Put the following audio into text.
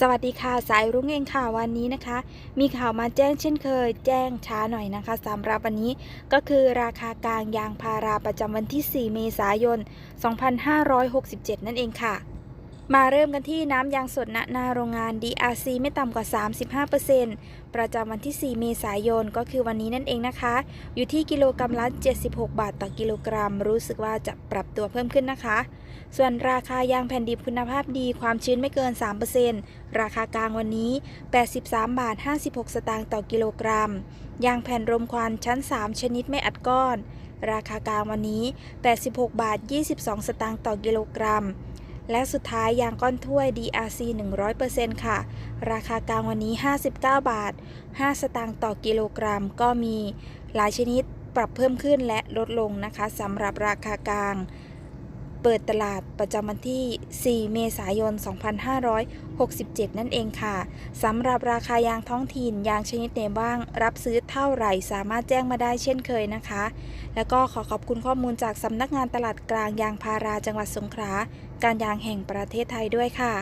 สวัสดีค่ะสายรุ้งเองค่ะวันนี้นะคะ มีข่าวมาแจ้งเช่นเคย แจ้งช้าหน่อยนะคะสำหรับวันนี้ก็คือราคากลางยางพาราประจำวันที่ 4 เมษายน 2567 นั่นเองค่ะ มาเริ่มกันที่น้ำยางสดณนาโรงงาน DRC ไม่ต่ำกว่า 35%ประจำวันที่ 4 เมษายนก็คือวันนี้นั่นเองนะคะ อยู่ที่กิโลกรัมละ 76 บาทต่อกิโลกรัม รู้สึกว่าจะปรับตัวเพิ่มขึ้นนะคะ ส่วนราคายางแผ่นดิบคุณภาพดีความชื้นไม่เกิน 3%ราคากลางวันนี้ 83 บาท 56 สตางค์ต่อกิโลกรัม ยางแผ่นรมควันชั้น 3 ชนิดไม่อัดก้อน ราคากลางวันนี้ 86 บาท 22 สตางค์ต่อกิโลกรัม และสุดท้ายยางก้อนถ้วย DRC 100%ค่ะ ราคากลางวันนี้ 59 บาท 5 สตางค์ต่อกิโลกรัม ก็มีหลายชนิดปรับเพิ่มขึ้นและลดลงนะคะสำหรับราคากลาง เปิดตลาดประจำวันที่ 4 เมษายน 2567 นั่นเองค่ะ สำหรับราคายางท้องถิ่นยางชนิดไหนบ้าง รับซื้อเท่าไหร่สามารถแจ้งมาได้เช่นเคยนะคะ แล้วก็ขอขอบคุณข้อมูลจากสำนักงานตลาดกลางยางพาราจังหวัดสงขลา การยางแห่งประเทศไทยด้วยค่ะ